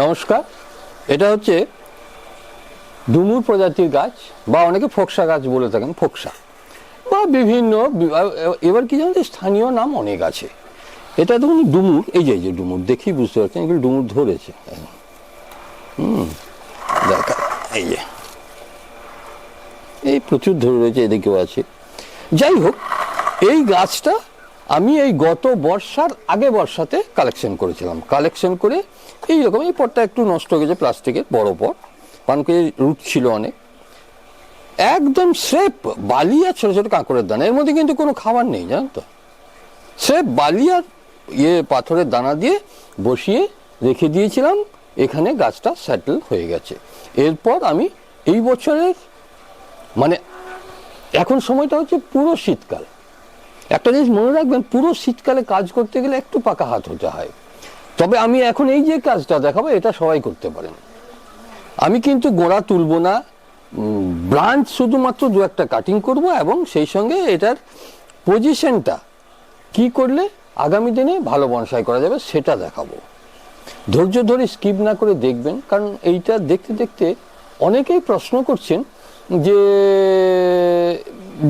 নমস্কার। এটা হচ্ছে ডুমুর প্রজাতির গাছ, বা অনেকে ফোকসা গাছ বলে থাকেন, ফোকসা। বা বিভিন্ন, এবার কি জানেন স্থানীয় নাম অনেক আছে। এটা দেখুন ডুমুর, এই যে এই যে ডুমুর দেখি বুঝতে পারছেন এগুলো ডুমুর ধরেছে। হুম, দেখা, এই যে। এই প্রচুর ধরে রয়েছে, এদিকেও আছে। যাই হোক, এই গাছটা আমি এই গত বর্ষার আগে বর্ষাতে কালেকশন করেছিলাম। কালেকশন করে এইরকম এই পটটা একটু নষ্ট হয়ে গেছে প্লাস্টিকের, বড় পট। কারণ কি রুট ছিল অনেক। একদম স্রেফ বালি আর ছোট ছোট কাঁকড়ের দানা। এর মধ্যে কিন্তু কোনো খাবার নেই জানেন তো। স্রেফ বালি আর ইয়ে পাথরের দানা দিয়ে বসিয়ে রেখে দিয়েছিলাম। এখানে গাছটা সেটেল হয়ে গেছে। এরপর আমি এই বছরের মানে এখন সময়টা হচ্ছে পুরো শীতকাল। একটা জিনিস মনে রাখবেন, পুরো শীতকালে কাজ করতে গেলে একটু পাকা হাত হতে হয়। তবে আমি এখন এই যে কাজটা দেখাবো, এটা সবাই করতে পারেন। আমি কিন্তু গোড়া তুলব না ব্রাঞ্চ শুধুমাত্র দু একটা কাটিং করব এবং সেই সঙ্গে এটার পজিশনটা কি করলে আগামী দিনে ভালো বনসাই করা যাবে সেটা দেখাবো। ধৈর্য ধরে স্কিপ না করে দেখবেন, কারণ এইটা দেখতে দেখতে অনেকেই প্রশ্ন করছেন যে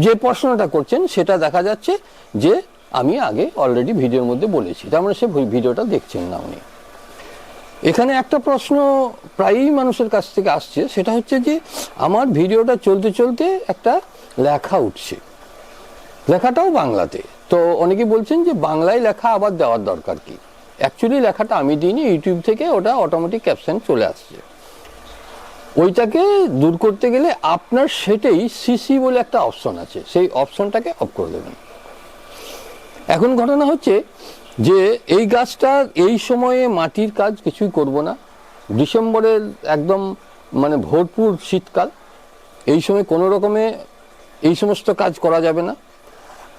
যে প্রশ্নটা করছেন, সেটা দেখা যাচ্ছে যে আমি আগে অলরেডি ভিডিওর মধ্যে বলেছি। তার মানে সে ভিডিওটা দেখছেন না উনি। এখানে একটা প্রশ্ন প্রায়ই মানুষের কাছ থেকে আসছে, সেটা হচ্ছে যে আমার ভিডিওটা চলতে চলতে একটা লেখা উঠছে। লেখাটাও বাংলাতে। তো অনেকে বলছেন যে বাংলায় লেখা আবার দেওয়ার দরকার কি? অ্যাকচুয়ালি লেখাটা আমি দিইনি, ইউটিউব থেকে ওটা অটোমেটিক ক্যাপশন চলে আসছে। ওইটাকে দূর করতে গেলে আপনার সেটাই সিসি বলে একটা অপশন আছে। সেই অপশনটাকে অফ করে দেবেন। এখন ঘটনা হচ্ছে যে এই গাছটা এই সময়ে মাটির কাজ কিছুই করব না। ডিসেম্বরের একদম মানে ভরপুর শীতকাল। এই সময় কোনো রকমে এই সমস্ত কাজ করা যাবে না।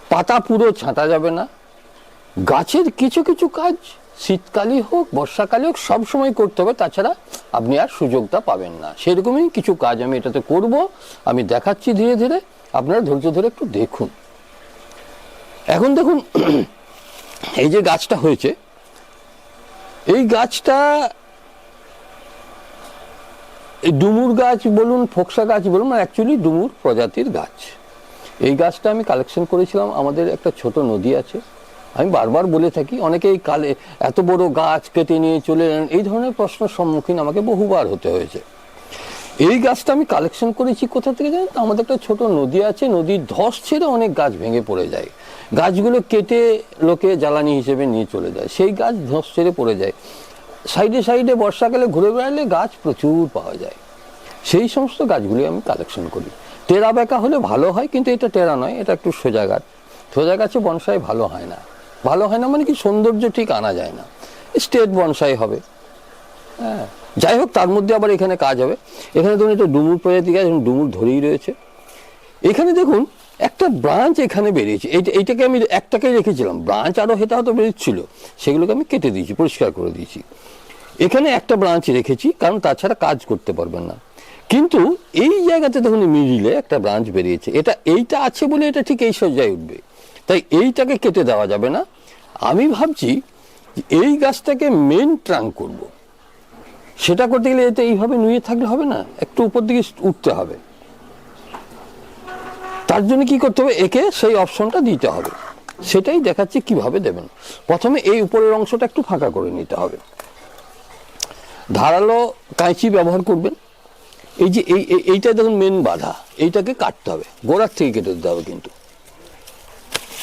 পাতা পুরো ছাঁটা যাবে না। গাছের কিছু কিছু কাজ শীতকালই হোক বর্ষাকালে হোক, সব সময় করতে হবে। তাছাড়া আপনি আর সুযোগটা পাবেন না। সেরকমই কিছু কাজ আমি এটাতে করব। আমি দেখাচ্ছি ধীরে ধীরে। আপনারা ধৈর্য ধরে একটু দেখুন। এখন দেখুন, এই যে গাছটা হয়েছে, এই গাছটা, এই ডুমুর গাছ বলুন, ফোকসা গাছ বলুন অ্যাকচুয়ালি ডুমুর প্রজাতির গাছ। এই গাছটা আমি কালেকশন করেছিলাম। আমাদের একটা ছোট নদী আছে। আমি বারবার বলে থাকি, অনেকেই কালে এত বড় গাছ কেটে নিয়ে চলে এলেন, এই ধরনের প্রশ্নের সম্মুখীন আমাকে বহুবার হতে হয়েছে। এই গাছটা আমি কালেকশন করেছি কোথা থেকে জানেন? আমাদের একটা ছোট নদী আছে, নদীর ধস ছেড়ে অনেক গাছ ভেঙে পড়ে যায়। গাছগুলো কেটে লোকে জ্বালানি হিসেবে নিয়ে চলে যায়, সেই গাছ ধস ছেড়ে পড়ে যায়। সাইডে সাইডে বর্ষাকালে ঘুরে বেড়ালে গাছ প্রচুর পাওয়া যায়। সেই সমস্ত গাছগুলি আমি কালেকশন করি। টেরা বেঁকা হলে ভালো হয়, কিন্তু এটা টেরা নয়, এটা একটু সোজা গাছ। সোজা গাছে বনসাই ভালো হয় না। ভালো হয় না মানে কি সৌন্দর্য ঠিক আনা যায় না। স্টেট বনসাই হবে। হ্যাঁ যাই হোক, তার মধ্যে আবার এখানে কাজ হবে। এখানে ধরুন এটা ডুমুর প্রজাতি গাছ ডুমুর ধরেই রয়েছে। এখানে দেখুন, একটা ব্রাঞ্চ এখানে বেরিয়েছে। এইটা এইটাকে আমি একটাকে রেখেছিলাম। ব্রাঞ্চ আরও হেতা হয়তো বেরোচ্ছিল। সেগুলোকে আমি কেটে দিয়েছি, পরিষ্কার করে দিয়েছি। এখানে একটা ব্রাঞ্চ রেখেছি, কারণ তাছাড়া কাজ করতে পারবেন না। কিন্তু এই জায়গাতে দেখুন মিডিলে একটা ব্রাঞ্চ বেরিয়েছে। এটা, এইটা আছে বলে এটা ঠিক এই সজ্জায় উঠবে। তাই এইটাকে কেটে দেওয়া যাবে না। আমি ভাবছি এই গাছটাকে মেন ট্রাঙ্ক করব। সেটা করতে গেলে এটা এইভাবে নুয়ে থাকলে হবে না? একটু উপর দিকে উঠতে হবে। তার জন্য কি করতে হবে? একে সেই অপশনটা দিতে হবে। সেটাই দেখাচ্ছি কীভাবে দেবেন। প্রথমে এই উপরের অংশটা একটু ফাঁকা করে নিতে হবে। ধারালো কাঁচি ব্যবহার করবেন। এই যে এই এই- এইটা দেখুন মেন বাধা। এইটাকে কাটতে হবে। গোড়ার থেকে কেটে দিতে হবে কিন্তু।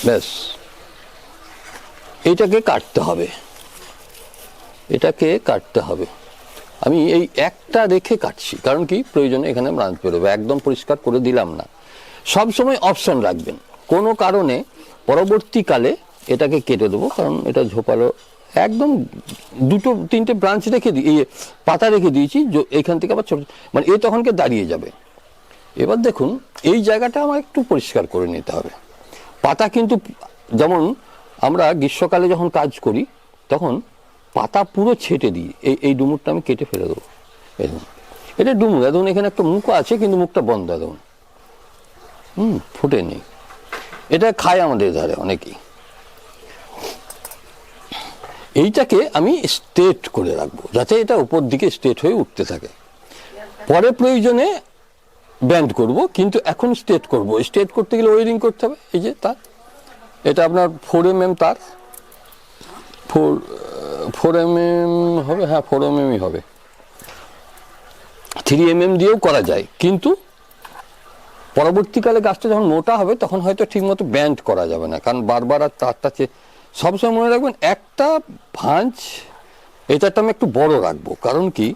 ব্যাস। এটাকে কাটতে হবে। এটাকে কাটতে হবে। আমি এই একটা রেখে কাটছি, কারণ কি? প্রয়োজনে এখানে ব্রাঞ্চ বেরোবে। একদম পরিষ্কার করে দিলাম না। সব সময় অপশন রাখবেন। কোনো কারণে পরবর্তীকালে এটাকে কেটে দেবো, কারণ এটা ঝোপালো। একদম দুটো, তিনটে ব্রাঞ্চ রেখে দিই পাতা রেখে দিয়েছি এখান থেকে আবার ছোট মানে এ তখনকে দাঁড়িয়ে যাবে। এবার দেখুন, এই জায়গাটা আমার একটু পরিষ্কার করে নিতে হবে। পাতা কিন্তু, যেমন আমরা গ্রীষ্মকালে যখন কাজ করি, তখন পাতা পুরো ছেটে দিই। এই এই ডুমুরটা আমি কেটে ফেলে দেবো। দেখুন, এটা ডুমুর। দেখুন, এখানে একটা মুখ আছে, কিন্তু মুখটা বন্ধ। দেখুন, হুম, ফুটে নেই। এটা খায় আমাদের ধারে অনেকেই। এইটাকে আমি স্ট্রেট করে রাখব, যাতে এটা উপর দিকে স্ট্রেট হয়ে উঠতে থাকে। পরে প্রয়োজনে ব্যান্ড করব, কিন্তু এখন স্ট্রেট করব। স্ট্রেট করতে গেলে ওয়ারিং করতে হবে, এই যে তার। এটা আপনার ফোর এম এম তার। ফোর ফোর এম এম হবে হ্যাঁ ফোর এম এমই হবে। থ্রি এম এম দিয়েও করা যায়, কিন্তু পরবর্তীকালে গাছটা যখন মোটা হবে, তখন হয়তো ঠিকমতো ব্যান্ড করা যাবে না। কারণ বারবার আর তারটা সবসময় মনে রাখবেন, একটা ভাঁজ এটাটা আমি একটু বড় রাখব। কারণ কি?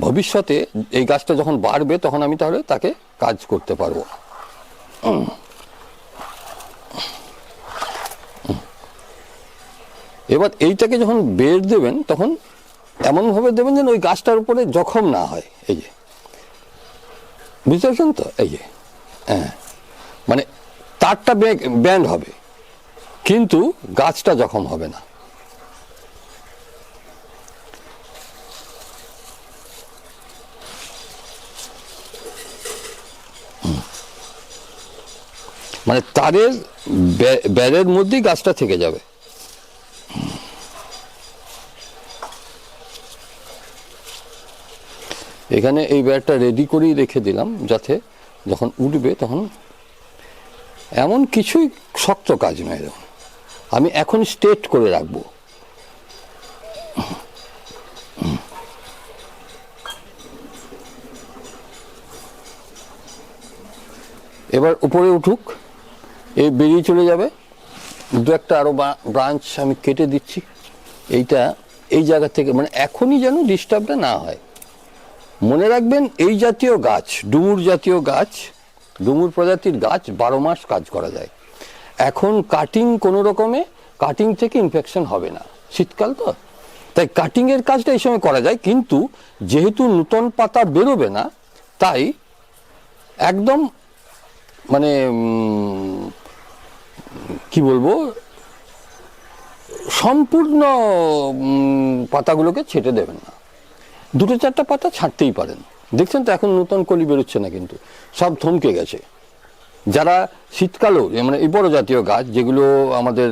ভবিষ্যতে এই গাছটা যখন বাড়বে, তখন আমি তাহলে তাকে কাজ করতে পারব। এবার এইটাকে যখন বের দেবেন, তখন এমনভাবে দেবেন যেন ওই গাছটার উপরে জখম না হয়। এই যে। বুঝতে পারছেন তো? এই যে। হ্যাঁ। মানে তারটা ব্যান্ড হবে। কিন্তু গাছটা জখম হবে না। মানে তারের ব্যা- ব্যারের মধ্যেই গাছটা থেকে যাবে। এখানে এই ব্যারটা রেডি করেই রেখে দিলাম, যাতে যখন উঠবে তখন এমন কিছুই শক্ত কাজ নয় এরকম। আমি এখন স্টেট করে রাখব। এবার উপরে উঠুক। এই বেরিয়ে চলে যাবে। দু একটা আরও ব্রাঞ্চ আমি কেটে দিচ্ছি। এইটা, এই জায়গা থেকে মানে এখনই যেন ডিস্টার্বটা না হয়। মনে রাখবেন, এই জাতীয় গাছ, ডুমুর জাতীয় গাছ, ডুমুর প্রজাতির গাছ বারো মাস কাজ করা যায়। এখন কাটিং কোনো রকমে কাটিং থেকে ইনফেকশন হবে না। শীতকাল তো। তাই কাটিংয়ের কাজটা এই সময় করা যায়, কিন্তু যেহেতু নূতন পাতা বেরোবে না, তাই একদম মানে কি বলব? সম্পূর্ণ পাতাগুলোকে ছেটে দেবেন না। দুটো চারটা পাতা ছাড়তেই পারেন। দেখছেন তো এখন নতুন কলি বেরোচ্ছে না কিন্তু। সব থমকে গেছে। যারা শীতকালেও মানে এই বড় জাতীয় গাছ, যেগুলো আমাদের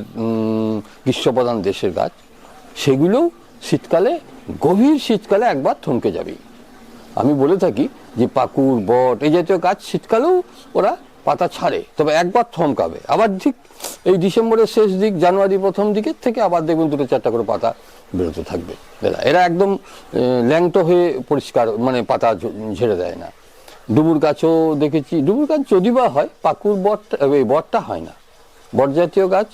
গ্রীষ্মপ্রধান দেশের গাছ সেগুলোও শীতকালে, গভীর শীতকালে একবার থমকে যাবেই। আমি বলে থাকি যে পাকুর বট, এই জাতীয় গাছ শীতকালেও ওরা পাতা ছাড়ে, তবে একবার থমকাবে। আবার ঠিক এই ডিসেম্বরের শেষ দিক জানুয়ারি প্রথম দিকের থেকে আবার দেখবেন দুটো চারটা করে পাতা বেরোতে থাকবে। এরা একদম ল্যাংটো হয়ে পরিষ্কার মানে পাতা ঝেড়ে দেয় না। ডুবুর গাছও দেখেছি ডুবুর গাছ যদি বা হয়, পাকুর বট এই বটটা হয় না। বট জাতীয় গাছ,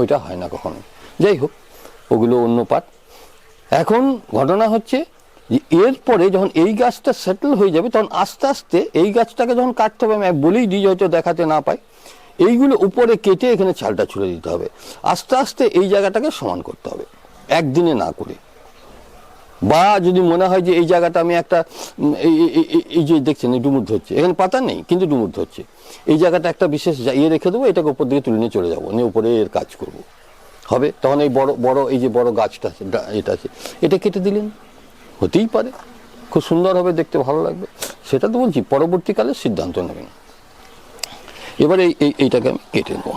ওইটা হয় না কখনো যাই হোক, ওগুলো অন্য পাট এখন ঘটনা হচ্ছে এরপরে যখন এই গাছটা সেটেল হয়ে যাবে, তখন আস্তে আস্তে এই গাছটাকে যখন কাটতে হবে, আমি বলেই দিই হয়তো দেখাতে না পাই, এইগুলো উপরে কেটে এখানে ছালটা ছুড়ে দিতে হবে। আস্তে আস্তে এই জায়গাটাকে সমান করতে হবে, একদিনে না করে। বা যদি মনে হয় যে এই জায়গাটা আমি একটা এই- যে দেখছেন, এই ডুমুর ধরছে, এখানে পাতা নেই, কিন্তু ডুমুর ধরছে। এই জায়গাটা একটা বিশেষ ইয়ে রেখে দেবো, এটাকে উপর দিকে তুলে নিয়ে চলে যাব, নিয়ে উপরে এর কাজ করব। হবে? তখন এই বড় বড়, এই যে বড় গাছটা আছে, এটা আছে। এটা কেটে দিলেন? হতেই পারে। খুব সুন্দর হবে, দেখতে ভালো লাগবে। সেটা তো বলছি, পরবর্তীকালে সিদ্ধান্ত নেবেন। এবার এই, এই- এইটাকে আমি কেটে নেব।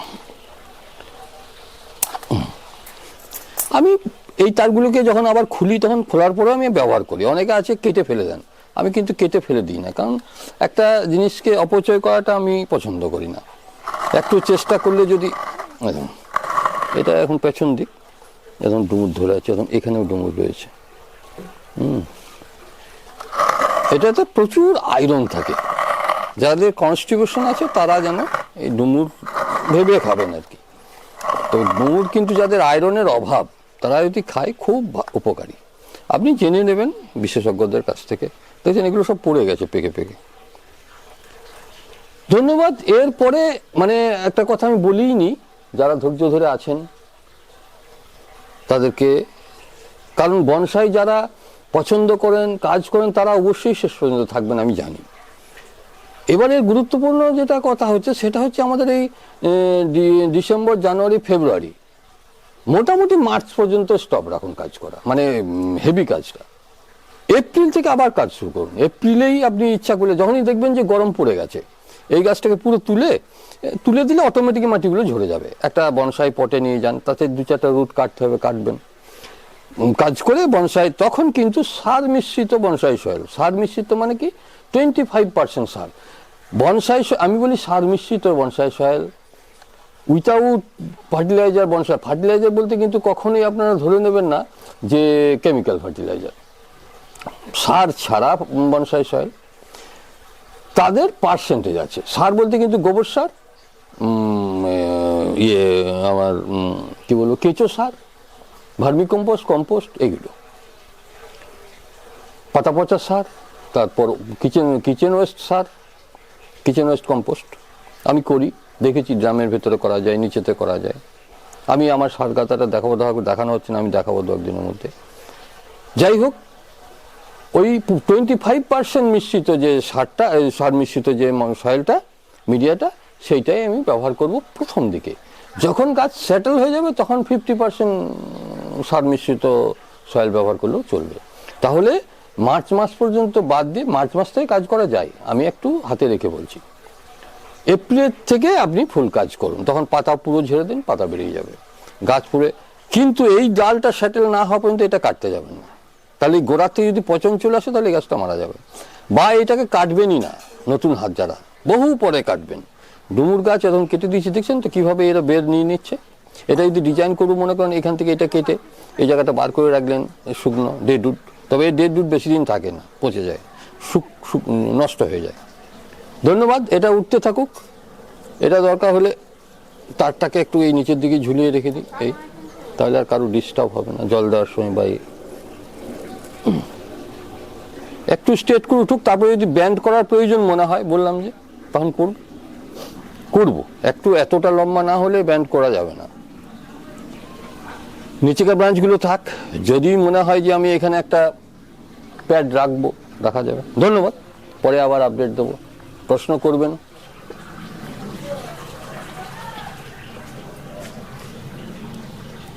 আমি এই তারগুলোকে যখন আবার খুলি, তখন খোলার পরেও আমি ব্যবহার করি। অনেকে আছে, কেটে ফেলে দেন। আমি কিন্তু কেটে ফেলে দিই না। কারণ একটা জিনিসকে অপচয় করাটা আমি পছন্দ করি না। একটু চেষ্টা করলে যদি এটা এখন পেছন দিক। এখন ডুমুর ধরে আছে, এখন এখানেও ডুমুর রয়েছে। এটাতে প্রচুর আয়রন থাকে। যাদের কনস্টিটিউশন আছে, তারা যেন এই ডুমুর ভেবে খাবেন আর কি। তো ডুমুর কিন্তু যাদের আয়রনের অভাব, তারা যদি খায়, খুব উপকারী। আপনি জেনে নেবেন বিশেষজ্ঞদের কাছ থেকে। দেখছেন এগুলো সব পড়ে গেছে পেকে পেকে। ধন্যবাদ। এরপরে মানে একটা কথা আমি বলিই নি যারা ধৈর্য ধরে আছেন, তাদেরকে, কারণ বনসাই যারা পছন্দ করেন, কাজ করেন, তারা অবশ্যই শেষ পর্যন্ত থাকবেন, আমি জানি। এবারে গুরুত্বপূর্ণ যেটা কথা হচ্ছে, সেটা হচ্ছে আমাদের এই ডিসেম্বর, জানুয়ারি, ফেব্রুয়ারি। মোটামুটি মার্চ পর্যন্ত স্টপ রাখুন কাজ করা মানে হেভি কাজটা। এপ্রিল থেকে আবার কাজ শুরু করুন। এপ্রিলেই আপনি ইচ্ছা করলে, যখনই দেখবেন যে গরম পড়ে গেছে, এই গাছটাকে পুরো তুলে তুলে দিলে অটোমেটিক মাটিগুলো ঝরে যাবে। একটা বনসাই পটে নিয়ে যান, তাতে দু চারটা রুট কাটতে হবে, কাটবেন। কাজ করে বনসাই, তখন কিন্তু সার মিশ্রিত বনসাই সয়েল সার মিশ্রিত মানে কি? টোয়েন্টি ফাইভ পার্সেন্ট সার। বনসাই আমি বলি সার মিশ্রিত bonsai soil without fertilizer bonsai fertilizer বলতে কিন্তু কখনোই আপনারা ধরে নেবেন না যে কেমিক্যাল ফার্টিলাইজার সার ছাড়া বনসাই সয়েল তাদের পার্সেন্টেজ আছে। সার বলতে কিন্তু গোবর সার ইয়ে আমার কি বলব, কেঁচো সার। ভার্মি কম্পোস্ট এগুলো। পাতা পচা সার, তারপর কিচেন কিচেন ওয়েস্ট সার, কিচেন ওয়েস্ট কম্পোস্ট। আমি করি, দেখেছি ড্রামের ভেতরে করা যায়, নিচেতে করা যায়। আমি আমার সার গাতাটা দেখাবো দেখাবো, দেখানো হচ্ছে না, আমি দেখাবো দু একদিনের মধ্যে। যাই হোক, ওই টোয়েন্টি ফাইভ পার্সেন্ট মিশ্রিত যে সারটা সার মিশ্রিত যে সয়েলটা, মিডিয়াটা, সেইটাই আমি ব্যবহার করব প্রথম দিকে। যখন গাছ সেটেল হয়ে যাবে, তখন ফিফটি পার্সেন্ট সার মিশ্রিত সয়েল ব্যবহার করলেও চলবে। তাহলে মার্চ মাস পর্যন্ত বাদ দিয়ে মার্চ মাস থেকে কাজ করা যায়, আমি একটু হাতে রেখে বলছি। এপ্রিল থেকে আপনি ফুল কাজ করুন, তখন পাতা পুরো ঝেড়ে দিন, পাতা বেরিয়ে যাবে। গাছ পুরে কিন্তু এই ডালটা সেটেল না হওয়া পর্যন্ত এটা কাটতে যাবেন না। তাহলে গোড়ার থেকে যদি পচন চলে আসে, তাহলে গাছটা মারা যাবে। বা এটাকে কাটবেনই না, নতুন হাত যারা, বহু পরে কাটবেন। ডুমুর গাছ এখন কেটে দিয়েছে, দেখছেন তো কীভাবে এরা বের নিয়ে নিচ্ছে? এটা যদি ডিজাইন করব, মনে করেন এখান থেকে এটা কেটে এই জায়গাটা বার করে রাখলেন শুকনো ডেডুড তবে এই ডেডুড বেশি দিন থাকে না, পচে যায়, শুক নষ্ট হয়ে যায়। ধন্যবাদ, এটা উঠতে থাকুক। এটা দরকার হলে তারটাকে একটু এই নিচের দিকে ঝুলিয়ে রেখে দিই, এই। তাহলে আর কারও ডিস্টার্ব হবে না, জল দেওয়ার সময় বা। একটু স্ট্রেট করে উঠুক, তারপরে যদি ব্যান্ড করার প্রয়োজন মনে হয়, বললাম যে, তখন করব। করব। একটু এতটা লম্বা না হলে ব্যান্ড করা যাবে না। নিচেকার ব্রাঞ্চগুলো থাক যদি মনে হয় যে আমি এখানে একটা প্যাড রাখব রাখা যাবে। ধন্যবাদ। পরে আবার আপডেট দেবো। প্রশ্ন করবেন?